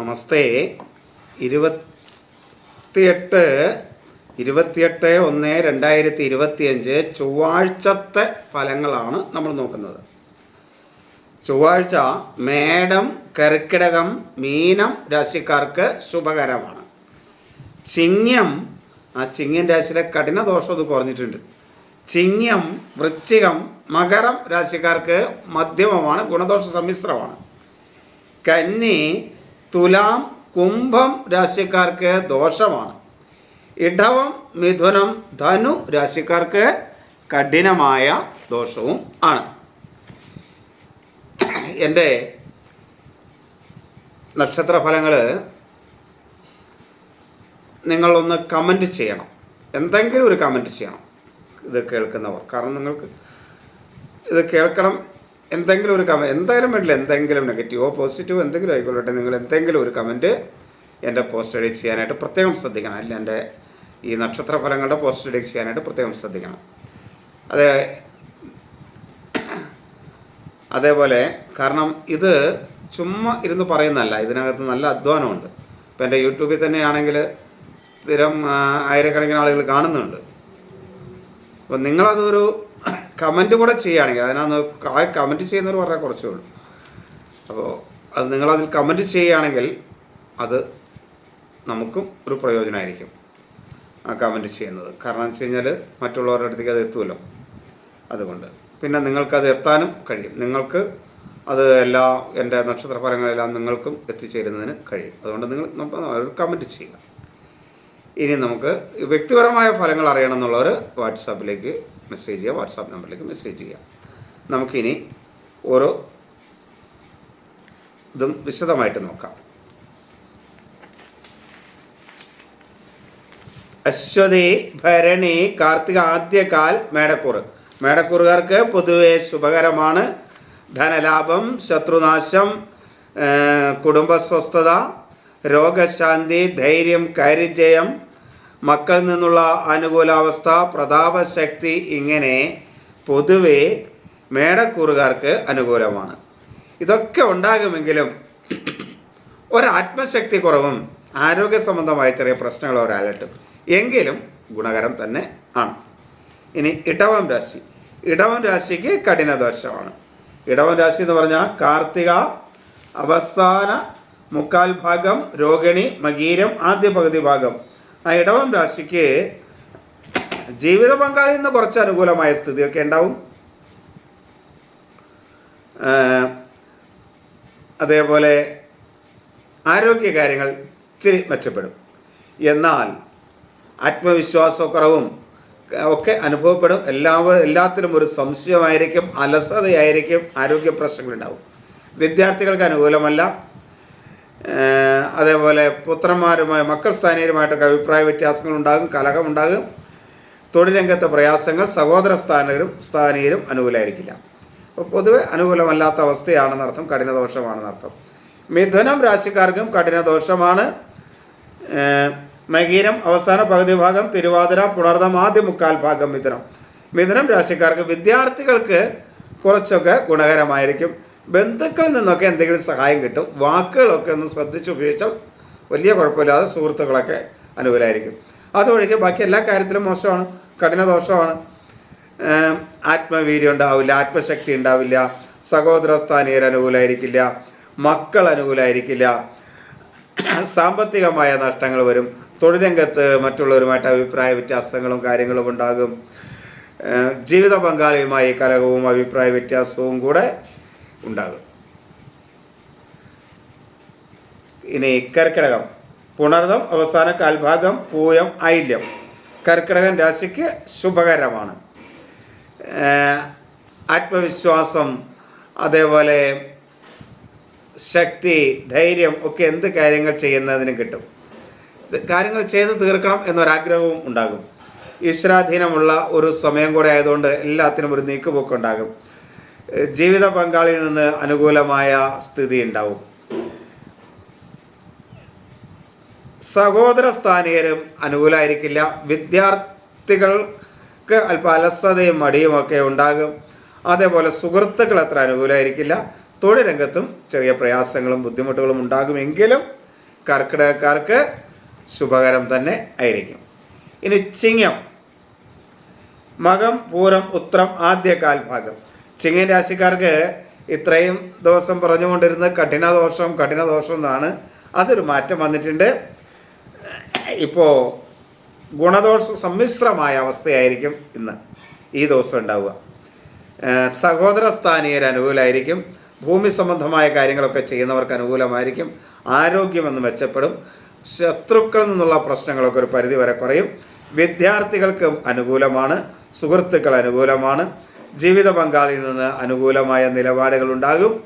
നമസ്തേ. ഇരുപത്തിയെട്ട് ഇരുപത്തിയെട്ട് ഒന്ന് രണ്ടായിരത്തി ഇരുപത്തിയഞ്ച് ചൊവ്വാഴ്ചത്തെ ഫലങ്ങളാണ് നമ്മൾ നോക്കുന്നത്. ചൊവ്വാഴ്ച മേടം കർക്കിടകം മീനം രാശിക്കാർക്ക് ശുഭകരമാണ്. ചിങ്ങം ആ ചിങ്ങൻ രാശിയിലെ കഠിന ദോഷം അത് കുറഞ്ഞിട്ടുണ്ട്. ചിങ്ങം വൃശ്ചികം മകരം രാശിക്കാർക്ക് മധ്യമമാണ് ഗുണദോഷ സമ്മിശ്രമാണ്. കന്നി തുലാം കുംഭം രാശിക്കാർക്ക് ദോഷമാണ്. ഇടവം മിഥുനം ധനു രാശിക്കാർക്ക് കഠിനമായ ദോഷവും ആണ്. എന്റെ നക്ഷത്രഫലങ്ങൾ നിങ്ങളൊന്ന് കമന്റ് ചെയ്യണം. എന്തെങ്കിലും ഒരു കമന്റ് ചെയ്യണം. ഇത് കേൾക്കുന്നവർ. കാരണം നിങ്ങൾക്ക് ഇത് കേൾക്കണം എന്തെങ്കിലും ഒരു കമ എന്തായാലും വേണ്ടില്ല എന്തെങ്കിലും നെഗറ്റീവോ പോസിറ്റീവോ എന്തെങ്കിലും ആയിക്കൊള്ളട്ടെ. നിങ്ങൾ എന്തെങ്കിലും ഒരു കമന്റ് എന്റെ പോസ്റ്റ് എഡിറ്റ് ചെയ്യാനായിട്ട് പ്രത്യേകം ശ്രദ്ധിക്കണം. അല്ല എന്റെ ഈ നക്ഷത്ര ഫലങ്ങളുടെ പോസ്റ്റ് എഡിറ്റ് ചെയ്യാനായിട്ട് പ്രത്യേകം ശ്രദ്ധിക്കണം. അതെ അതേപോലെ കാരണം ഇത് ചുമ്മാ ഇരുന്ന് പറയുന്നതല്ല. ഇതിനകത്ത് നല്ല അധ്വാനമുണ്ട്. ഇപ്പം എന്റെ യൂട്യൂബിൽ തന്നെയാണെങ്കിൽ സ്ഥിരം ആയിരക്കണക്കിന് ആളുകൾ കാണുന്നുണ്ട്. അപ്പോൾ നിങ്ങളതൊരു കമന്റ് കൂടെ ചെയ്യുകയാണെങ്കിൽ അതിനകത്ത് ആ കമന്റ് ചെയ്യുന്നവർ പറഞ്ഞാൽ കുറച്ചേ ഉള്ളൂ. അപ്പോൾ അത് നിങ്ങളതിൽ കമന്റ് ചെയ്യുകയാണെങ്കിൽ അത് നമുക്കും ഒരു പ്രയോജനമായിരിക്കും ആ കമന്റ് ചെയ്യുന്നത്. കാരണം വെച്ച് കഴിഞ്ഞാൽ മറ്റുള്ളവരുടെ അടുത്തേക്ക് അത് എത്തുമല്ലോ അതുകൊണ്ട്. പിന്നെ നിങ്ങൾക്കത് എത്താനും കഴിയും. നിങ്ങൾക്ക് അത് എല്ലാ എന്റെ നക്ഷത്രഫലങ്ങളെല്ലാം നിങ്ങൾക്കും എത്തിച്ചേരുന്നതിന് കഴിയും. അതുകൊണ്ട് നിങ്ങൾ ഒരു കമന്റ് ചെയ്യുക. ഇനി നമുക്ക് വ്യക്തിപരമായ ഫലങ്ങൾ അറിയണം എന്നുള്ളവർ വാട്സാപ്പിലേക്ക് മെസ്സേജ് ചെയ്യുക വാട്സാപ്പ് നമ്പറിലേക്ക് മെസ്സേജ് ചെയ്യുക നമുക്കിനി ഓരോ ഇതും വിശദമായിട്ട് നോക്കാം. അശ്വതി ഭരണി കാർത്തിക ആദ്യകാൽ മേടക്കൂറ്. മേടക്കൂറുകാർക്ക് പൊതുവെ ശുഭകരമാണ്. ധനലാഭം ശത്രുനാശം കുടുംബസ്വസ്ഥത രോഗശാന്തി ധൈര്യം കാര്യജയം മക്കളിൽ നിന്നുള്ള അനുകൂലാവസ്ഥ പ്രതാപശക്തി ഇങ്ങനെ പൊതുവെ മേടക്കൂറുകാർക്ക് അനുകൂലമാണ്. ഇതൊക്കെ ഉണ്ടാകുമെങ്കിലും ഒരാത്മശക്തി കുറവും ആരോഗ്യ സംബന്ധമായ ചെറിയ പ്രശ്നങ്ങൾ ഒരാലട്ടും എങ്കിലും ഗുണകരം തന്നെ ആണ്. ഇനി ഇടവം രാശി. ഇടവം രാശിക്ക് കഠിന ദോഷമാണ് ഇടവം രാശി എന്ന് പറഞ്ഞാൽ കാർത്തിക അവസാന മുക്കാൽ ഭാഗം രോഹിണി മകീരം ആദ്യ പകുതി ഭാഗം. ആ ഇടവം രാശിക്ക് ജീവിത പങ്കാളിയിൽ നിന്ന് കുറച്ച് അനുകൂലമായ സ്ഥിതിയൊക്കെ ഉണ്ടാവും. അതേപോലെ ആരോഗ്യ കാര്യങ്ങൾ ഇച്ചിരി മെച്ചപ്പെടും. എന്നാൽ ആത്മവിശ്വാസക്കുറവും ഒക്കെ അനുഭവപ്പെടും. എല്ലാ എല്ലാത്തിലും ഒരു സംശയമായിരിക്കും അലസതയായിരിക്കും ആരോഗ്യ പ്രശ്നങ്ങളുണ്ടാവും. വിദ്യാർത്ഥികൾക്ക് അനുകൂലമല്ല. അതേപോലെ പുത്രന്മാരുമായി മക്കൾ സ്ഥാനീയരുമായിട്ടൊക്കെ അഭിപ്രായ വ്യത്യാസങ്ങളുണ്ടാകും കലഹമുണ്ടാകും. തൊഴിൽ രംഗത്തെ പ്രയാസങ്ങൾ സഹോദര സ്ഥാനീയരും സ്ഥാനീയരും അനുകൂലമായിരിക്കില്ല. അപ്പോൾ പൊതുവെ അനുകൂലമല്ലാത്ത അവസ്ഥയാണെന്നർത്ഥം കഠിനദോഷമാണെന്നർത്ഥം മിഥുനം രാശിക്കാർക്കും കഠിനദോഷമാണ്. മകീരം അവസാന പകുതി ഭാഗം തിരുവാതിര പുണർദം ആദ്യ മുക്കാൽ ഭാഗം മിഥുനം. മിഥുനം രാശിക്കാർക്ക് വിദ്യാർത്ഥികൾക്ക് കുറച്ചൊക്കെ ഗുണകരമായിരിക്കും. ബന്ധുക്കളിൽ നിന്നൊക്കെ എന്തെങ്കിലും സഹായം കിട്ടും. വാക്കുകളൊക്കെ ഒന്ന് ശ്രദ്ധിച്ച് ഉപയോഗിച്ചാൽ വലിയ കുഴപ്പമില്ലാതെ സുഹൃത്തുക്കളൊക്കെ അനുകൂലമായിരിക്കും അതൊഴികെ ബാക്കി എല്ലാ കാര്യത്തിലും മോശമാണ്. കഠിനദോഷമാണ്. ആത്മവീര്യം ഉണ്ടാവില്ല ആത്മശക്തി ഉണ്ടാവില്ല സഹോദര സ്ഥാനീയർ അനുകൂലമായിരിക്കില്ല മക്കൾ അനുകൂലമായിരിക്കില്ല സാമ്പത്തികമായ നഷ്ടങ്ങൾ വരും തൊഴിലംഗത്ത് മറ്റുള്ളവരുമായിട്ട് അഭിപ്രായ വ്യത്യാസങ്ങളും കാര്യങ്ങളും ഉണ്ടാകും. ജീവിത പങ്കാളിയുമായി കലഹവും അഭിപ്രായ വ്യത്യാസവും കൂടെ ഉണ്ടാകും. ഇനി കർക്കിടകം. പുണർദം അവസാന കാൽഭാഗം പൂയം ഐല്യം. കർക്കിടകൻ രാശിക്ക് ശുഭകരമാണ്. ആത്മവിശ്വാസം അതേപോലെ ശക്തി ധൈര്യം ഒക്കെ എന്ത് കാര്യങ്ങൾ ചെയ്യുന്നതിനും കിട്ടും. കാര്യങ്ങൾ ചെയ്ത് തീർക്കണം എന്നൊരാഗ്രഹവും ഉണ്ടാകും. ഈശ്വരാധീനമുള്ള ഒരു സമയം കൂടെ ആയതുകൊണ്ട് എല്ലാത്തിനും ഒരു നീക്കുപോക്കുണ്ടാകും. ജീവിത പങ്കാളിയിൽ നിന്ന് അനുകൂലമായ സ്ഥിതി ഉണ്ടാവും. സഹോദര സ്ഥാനീയരും അനുകൂലമായിരിക്കില്ല വിദ്യാർത്ഥികൾക്ക് അല്പ അലസതയും മടിയും ഒക്കെ ഉണ്ടാകും. അതേപോലെ സുഹൃത്തുക്കൾ അത്ര അനുകൂലമായിരിക്കില്ല തൊഴിൽ രംഗത്തും ചെറിയ പ്രയാസങ്ങളും ബുദ്ധിമുട്ടുകളും ഉണ്ടാകുമെങ്കിലും കർക്കിടകക്കാർക്ക് ശുഭകരം തന്നെ ആയിരിക്കും. ഇനി ചിങ്ങം മകം പൂരം ഉത്രം ആദ്യ കാൽഭാഗം ചിങ്ങൻ രാശിക്കാർക്ക് ഇത്രയും ദിവസം പറഞ്ഞുകൊണ്ടിരുന്നത് കഠിനദോഷം കഠിനദോഷം എന്നാണ്. അതൊരു മാറ്റം വന്നിട്ടുണ്ട്. ഇപ്പോൾ ഗുണദോഷ സമ്മിശ്രമായ അവസ്ഥയായിരിക്കും ഇന്ന് ഈ ദിവസം ഉണ്ടാവുക. സഹോദര സ്ഥാനീയർ അനുകൂലമായിരിക്കും ഭൂമി സംബന്ധമായ കാര്യങ്ങളൊക്കെ ചെയ്യുന്നവർക്ക് അനുകൂലമായിരിക്കും. ആരോഗ്യമെന്ന് മെച്ചപ്പെടും. ശത്രുക്കളിൽ നിന്നുള്ള പ്രശ്നങ്ങളൊക്കെ ഒരു പരിധി വരെ കുറയും. വിദ്യാർത്ഥികൾക്കും അനുകൂലമാണ്. സുഹൃത്തുക്കൾ അനുകൂലമാണ്. ജീവിത പങ്കാളിയിൽ നിന്ന് അനുകൂലമായ നിലപാടുകൾ ഉണ്ടാകും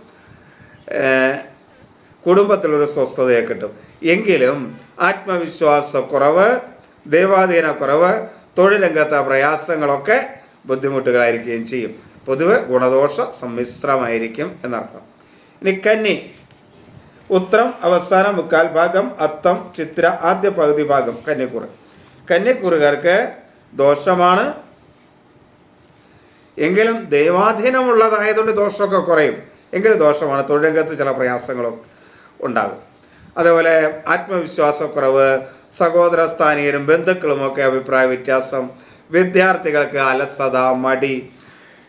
കുടുംബത്തിലൊരു സ്വസ്ഥതയെ കിട്ടും. എങ്കിലും ആത്മവിശ്വാസക്കുറവ് ദൈവാധീന കുറവ് രംഗത്തെ പ്രയാസങ്ങളൊക്കെ ബുദ്ധിമുട്ടുകളായിരിക്കുകയും ചെയ്യും. പൊതുവെ ഗുണദോഷ സമ്മിശ്രമായിരിക്കും എന്നർത്ഥം. ഇനി കന്നി. ഉത്രം അവസാന മുക്കാൽ ഭാഗം അത്തം ചിത്ര ആദ്യ പകുതി ഭാഗം കന്നിക്കുറി. കന്നിക്കുറുകാർക്ക് ദോഷമാണ്. എങ്കിലും ദൈവാധീനമുള്ളതായതുകൊണ്ട് ദോഷമൊക്കെ കുറയും. എങ്കിലും ദോഷമാണ്. തൊഴിലംഗത്ത് ചില പ്രയാസങ്ങളും ഉണ്ടാകും. അതേപോലെ ആത്മവിശ്വാസക്കുറവ് സഹോദര സ്ഥാനീയരും ബന്ധുക്കളുമൊക്കെ അഭിപ്രായ വ്യത്യാസം വിദ്യാർത്ഥികൾക്ക് അലസത മടി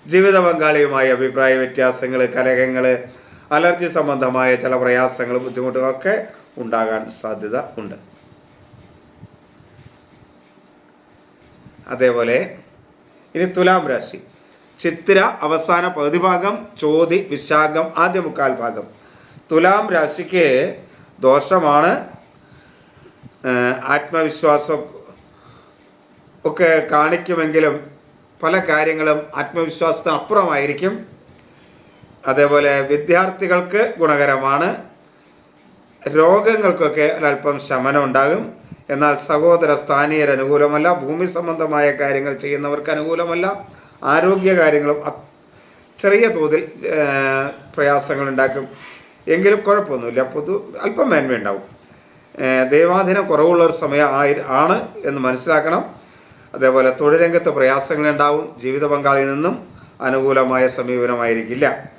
ജീവിത പങ്കാളിയുമായി അഭിപ്രായ വ്യത്യാസങ്ങൾ കലഹങ്ങൾ അലർജി സംബന്ധമായ ചില പ്രയാസങ്ങൾ ബുദ്ധിമുട്ടുകളൊക്കെ ഉണ്ടാകാൻ സാധ്യത ഉണ്ട്. അതേപോലെ ഇനി തുലാം രാശി. ചിത്തിര അവസാന പകുതി ഭാഗം ചോതി വിശാഖം ആദ്യ മുക്കാൽ ഭാഗം. തുലാം രാശിക്ക് ദോഷമാണ്. ആത്മവിശ്വാസം ഒക്കെ കാണിക്കുമെങ്കിലും പല കാര്യങ്ങളും ആത്മവിശ്വാസത്തിന് അപ്പുറമായിരിക്കും. അതേപോലെ വിദ്യാർത്ഥികൾക്ക് ഗുണകരമാണ്. രോഗങ്ങൾക്കൊക്കെ ഒരല്പം ശമനം ഉണ്ടാകും എന്നാൽ സഹോദര സ്ഥാനീയർ അനുകൂലമല്ല ഭൂമി സംബന്ധമായ കാര്യങ്ങൾ ചെയ്യുന്നവർക്ക് അനുകൂലമല്ല. ആരോഗ്യ കാര്യങ്ങളും ചെറിയ തോതിൽ പ്രയാസങ്ങൾ ഉണ്ടാക്കും എങ്കിലും കുഴപ്പമൊന്നുമില്ല. പൊതു അല്പം മേന്മയുണ്ടാവും ദൈവാധീനം കുറവുള്ള ഒരു സമയം ആണ് എന്ന് മനസ്സിലാക്കണം. അതേപോലെ തൊഴിൽ പ്രയാസങ്ങൾ പ്രയാസങ്ങളുണ്ടാവും ജീവിത പങ്കാളിയിൽ നിന്നും അനുകൂലമായ സമീപനമായിരിക്കില്ല.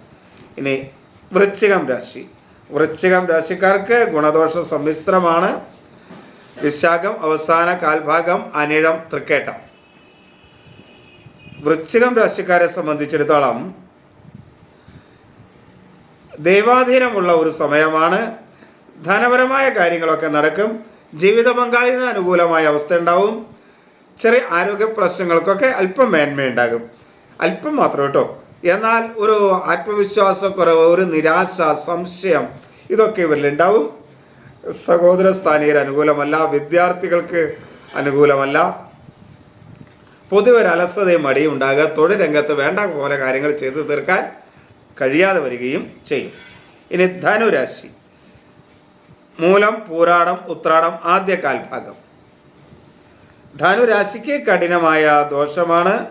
ഇനി വൃശ്ചികം രാശി. വൃശ്ചികം രാശിക്കാർക്ക് ഗുണദോഷ സമ്മിശ്രമാണ്. വിശാഖം അവസാന കാൽഭാഗം അനിഴം തൃക്കേട്ടം. വൃശ്ചികം രാശിക്കാരെ സംബന്ധിച്ചിടത്തോളം ദൈവാധീനമുള്ള ഒരു സമയമാണ്. ധനപരമായ കാര്യങ്ങളൊക്കെ നടക്കും. ജീവിത പങ്കാളിന് അനുകൂലമായ അവസ്ഥ ഉണ്ടാവും. ചെറിയ ആരോഗ്യ പ്രശ്നങ്ങൾക്കൊക്കെ അല്പം മേന്മയുണ്ടാകും അല്പം മാത്രം കേട്ടോ. എന്നാൽ ഒരു ആത്മവിശ്വാസക്കുറവ് ഒരു നിരാശ സംശയം ഇതൊക്കെ ഇവരിലുണ്ടാവും സഹോദര സ്ഥാനീയർ അനുകൂലമല്ല വിദ്യാർത്ഥികൾക്ക് അനുകൂലമല്ല. പൊതുവെ ഒരു അലസതയും മടിയും ഉണ്ടാകുക. തൊഴിൽ രംഗത്ത് വേണ്ട പോലെ കാര്യങ്ങൾ ചെയ്തു തീർക്കാൻ കഴിയാതെ വരികയും ചെയ്യും. ഇനി ധനുരാശി. മൂലം പൂരാടം ഉത്രാടം ആദ്യ കാൽഭാഗം. ധനുരാശിക്ക് കഠിനമായ ദോഷമാണ്.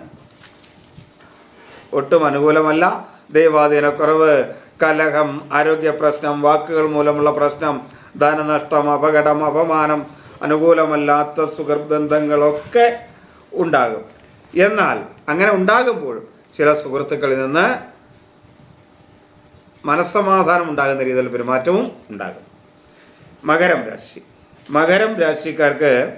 ഒട്ടും അനുകൂലമല്ല. ദൈവാധീനക്കുറവ് കലഹം ആരോഗ്യ പ്രശ്നം വാക്കുകൾ മൂലമുള്ള പ്രശ്നം ധനനഷ്ടം അപകടം അപമാനം അനുകൂലമല്ലാത്ത സുഹൃബന്ധങ്ങളൊക്കെ ഉണ്ടാകും. എന്നാൽ അങ്ങനെ ഉണ്ടാകുമ്പോൾ ചില സുഹൃത്തുക്കളിൽ നിന്ന് മനസ്സമാധാനം ഉണ്ടാകുന്ന രീതിയിൽ പെരുമാറ്റവും ഉണ്ടാകും. മകരം രാശി. മകരം രാശിക്കാർക്ക്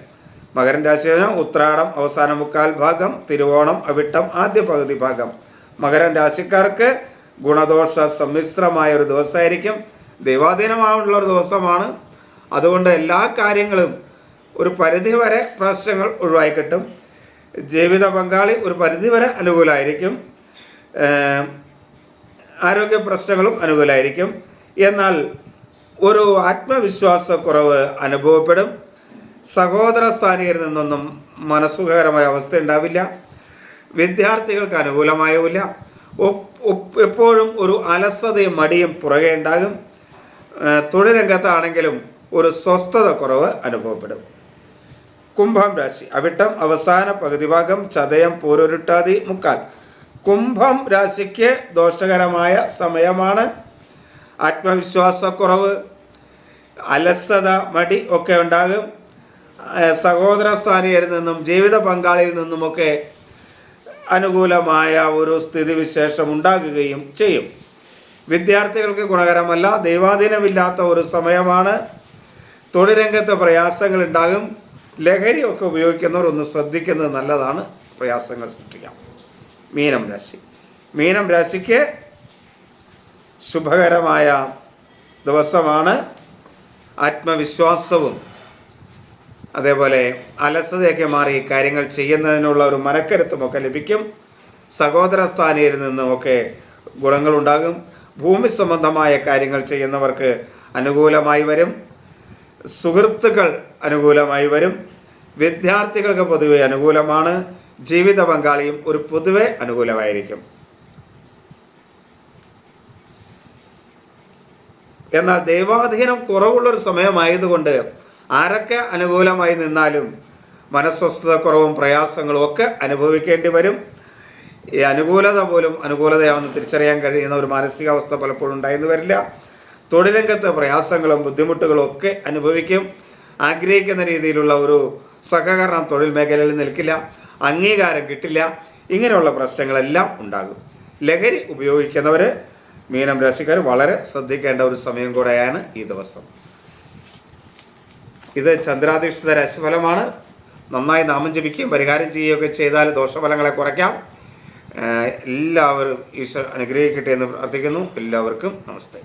മകരം രാശി കഴിഞ്ഞാൽ ഉത്രാടം അവസാന മുക്കാൽ ഭാഗം തിരുവോണം അവിട്ടം ആദ്യ പകുതി ഭാഗം. മകരം രാശിക്കാർക്ക് ഗുണദോഷ സമ്മിശ്രമായ ഒരു ദിവസമായിരിക്കും. ദൈവാധീനമായുള്ള ഒരു ദിവസമാണ്. അതുകൊണ്ട് എല്ലാ കാര്യങ്ങളും ഒരു പരിധി വരെ പ്രശ്നങ്ങൾ ഒഴിവായി കിട്ടും. ജീവിത പങ്കാളി ഒരു പരിധിവരെ അനുകൂലമായിരിക്കും ആരോഗ്യ പ്രശ്നങ്ങളും അനുകൂലമായിരിക്കും എന്നാൽ ഒരു ആത്മവിശ്വാസക്കുറവ് അനുഭവപ്പെടും. സഹോദര സ്ഥാനീയരിൽ നിന്നൊന്നും മനസ്സുഖകരമായ അവസ്ഥ ഉണ്ടാവില്ല. വിദ്യാർത്ഥികൾക്ക് ഒപ്പ് എപ്പോഴും ഒരു അലസതയും മടിയും പുറകെ ഉണ്ടാകും. തൊഴിലംഗത്താണെങ്കിലും ഒരു സ്വസ്ഥത കുറവ് അനുഭവപ്പെടും. കുംഭം രാശി. അവിട്ടം അവസാന പകുതി ഭാഗം ചതയം പൂരൊരുട്ടാതി മുക്കാൽ. കുംഭം രാശിക്ക് ദോഷകരമായ സമയമാണ്. ആത്മവിശ്വാസക്കുറവ് അലസത മടി ഒക്കെ ഉണ്ടാകും. സഹോദര സ്ഥാനീയരിൽ നിന്നും ജീവിത പങ്കാളിയിൽ നിന്നുമൊക്കെ അനുകൂലമായ ഒരു സ്ഥിതിവിശേഷം ഉണ്ടാകുകയും ചെയ്യും. വിദ്യാർത്ഥികൾക്ക് ഗുണകരമല്ല ദൈവാധീനമില്ലാത്ത ഒരു സമയമാണ്. തൊഴിൽ രംഗത്ത് പ്രയാസങ്ങൾ ഉണ്ടാകും. ലഹരിയൊക്കെ ഉപയോഗിക്കുന്നവർ ഒന്ന് ശ്രദ്ധിക്കുന്നത് നല്ലതാണ്. പ്രയാസങ്ങൾ സൃഷ്ടിക്കാം. മീനം രാശി. മീനം രാശിക്ക് ശുഭകരമായ ദിവസമാണ്. ആത്മവിശ്വാസവും അതേപോലെ അലസതയൊക്കെ മാറി കാര്യങ്ങൾ ചെയ്യുന്നതിനുള്ള ഒരു മനക്കരുത്തുമൊക്കെ ലഭിക്കും. സഹോദര സ്ഥാനയിൽ നിന്നുമൊക്കെ ഗുണങ്ങളുണ്ടാകും. ഭൂമി സംബന്ധമായ കാര്യങ്ങൾ ചെയ്യുന്നവർക്ക് അനുകൂലമായി വരും. സുഹൃത്തുക്കൾ അനുകൂലമായി വരും. വിദ്യാർത്ഥികൾക്ക് പൊതുവെ അനുകൂലമാണ്. ജീവിത പങ്കാളിയും ഒരു പൊതുവെ അനുകൂലമായിരിക്കും. എന്നാൽ ദൈവാധീനം കുറവുള്ളൊരു സമയമായതുകൊണ്ട് ആരൊക്കെ അനുകൂലമായി നിന്നാലും മനസ്വസ്ഥത കുറവും പ്രയാസങ്ങളും ഒക്കെ അനുഭവിക്കേണ്ടി വരും. ഈ അനുകൂലത പോലും അനുകൂലതയാണെന്ന് തിരിച്ചറിയാൻ കഴിയുന്ന ഒരു മാനസികാവസ്ഥ പലപ്പോഴും ഉണ്ടായെന്ന് വരില്ല. തൊഴിലംഗത്ത് പ്രയാസങ്ങളും ബുദ്ധിമുട്ടുകളും ഒക്കെ അനുഭവിക്കും. ആഗ്രഹിക്കുന്ന രീതിയിലുള്ള ഒരു സഹകരണം തൊഴിൽ മേഖലയിൽ നിൽക്കില്ല അംഗീകാരം കിട്ടില്ല ഇങ്ങനെയുള്ള പ്രശ്നങ്ങളെല്ലാം ഉണ്ടാകും. ലഹരി ഉപയോഗിക്കുന്നവർ മീനം രാശിക്കാർ വളരെ ശ്രദ്ധിക്കേണ്ട ഒരു സമയം കൂടെയാണ് ഈ ദിവസം. ഇത് ചന്ദ്രാധിഷ്ഠിത രാശിഫലമാണ്. നന്നായി നാമം ജപിക്കുകയും പരിഹാരം ചെയ്യുകയൊക്കെ ചെയ്താൽ ദോഷഫലങ്ങളെ കുറയ്ക്കാം. എല്ലാവരും ഈശ്വരൻ അനുഗ്രഹിക്കട്ടെ എന്ന് പ്രാർത്ഥിക്കുന്നു. എല്ലാവർക്കും നമസ്തേ.